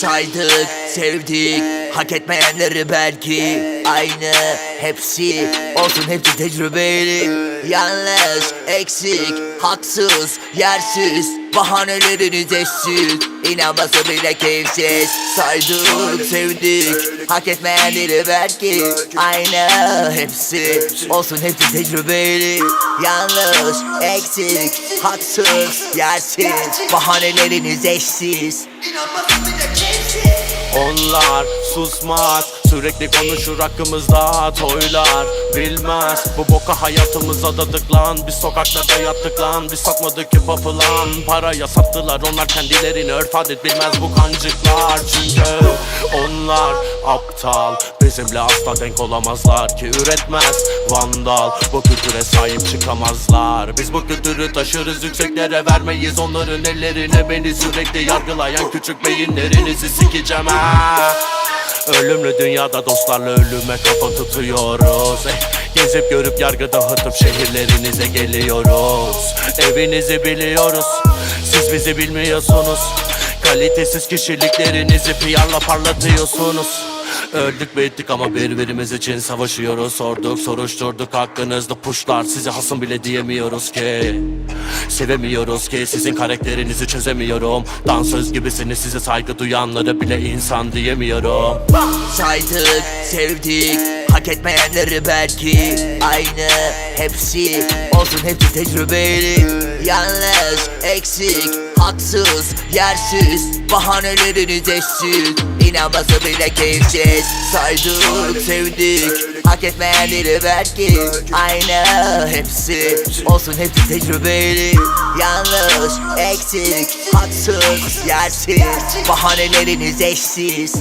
Saydık, sevdik, hak etmeyenleri belki. Aynı, hepsi, olsun hepsi tecrübeli. Yanlış, eksik, haksız, yersiz Bahaneleriniz eşsiz İnanması bile keyifsiz. Saydık, sevdik, hak etmeyenleri belki. Aynı, hepsi, olsun hepsi tecrübeli. Yanlış, eksik, haksız, yersiz Bahaneleriniz eşsiz Onlar susmaz Sürekli konuşur hakkımızda toylar. Bilmez bu boka hayatımıza adadık lan. Biz sokaklarda yattık lan Biz satmadık hip hop'ı lan. Paraya sattılar onlar kendilerini örf adet bilmez bu kancıklar. Çünkü onlar aptal. Bizimle asla denk olamazlar ki üretmez Vandal. Bu kültüre sahip çıkamazlar. Biz bu kültürü taşırız yükseklere vermeyiz. Onların ellerine beni sürekli yargılayan küçük beyinlerinizi sikeceğim ha. Ölümlü dünyada dostlarla ölüme kafa tutuyoruz. Eh, Gezip görüp yargı dağıtıp şehirlerinize geliyoruz. Evinizi biliyoruz Siz bizi bilmiyorsunuz. Kalitesiz kişiliklerinizi PR'la parlatıyorsunuz Öldük bittik ama birbirimiz için savaşıyoruz. Sorduk soruşturduk hakkınızda. Puşlar Size hasım bile diyemiyoruz ki. Sevemiyoruz ki sizin karakterinizi çözemiyorum. Dansöz gibisiniz size saygı duyanlara bile insan diyemiyorum. Saydık, sevdik, hak etmeyenleri belki Aynı, hepsi, olsun hepsi tecrübeli. Yanlış, eksik, haksız, yersiz Bahaneleriniz eşsiz İnanması bile keyifsiz. Saydık, sevdik, hak etmeyenleri belki Aynı, hepsi, olsun hepsi tecrübeli. Yanlış, eksik, haksız, yersiz Bahaneleriniz eşsiz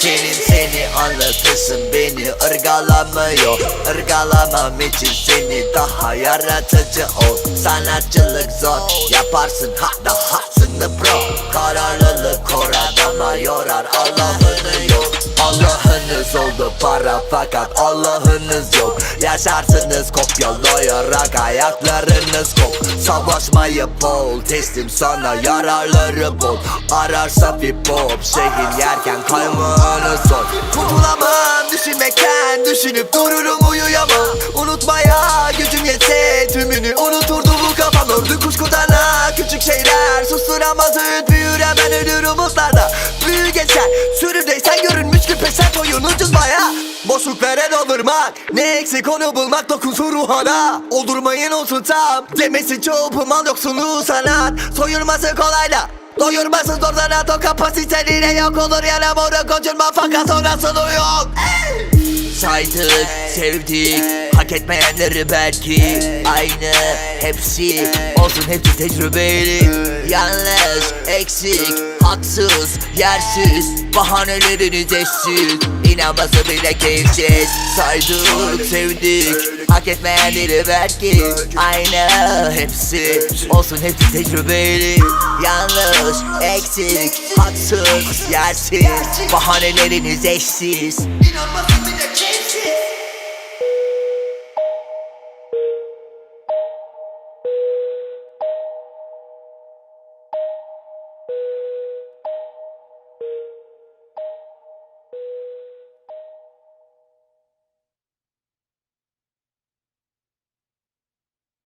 Kelim seni anlatırsın beni ırgalamıyor. Irgalamam için seni daha yaratıcı ol. Sanatçılık zor yaparsın ha dahasını para fakat Allah'ınız yok. Yaşarsınız kopyalayarak ayaklarınız kop Savaşmayı bol teslim sana yararları bol. Ararsa bir pop şehir yerken kaymağını sor. Kurtulamam düşünmekten düşünüp dururum uyuyamam. Unutmaya gücüm yetse tümünü unuturdu bu kafam. Ördü kuşkudan ha küçük şeyler Susturamaz öğüt büyür hemen ölür umutlarda. Büyü geçer sürümdeysen görünmüş gibi pesen oyun ucuz baya Boşluk veren olurmak Ne eksik onu bulmak dokunsun ruhana. Oldurmayın olsun tam Demesi çoğu pumal yoksunu sanat. Soyulması kolayla Doyurması zor zanat o kapasiteline yok olur yana moru kocurma fakat o nasıl yok Saydık, sevdik, hak etmeyenleri belki Aynı, hepsi, olsun hepsi tecrübeli. Yanlış, eksik, haksız, yersiz Bahaneleriniz eşsiz İnanması bile keyifsiz. Saydık, sevdik, hak etmeyenleri belki Aynı, hepsi, olsun hepsi tecrübeli. Yanlış, eksik, haksız, yersiz Bahaneleriniz eşsiz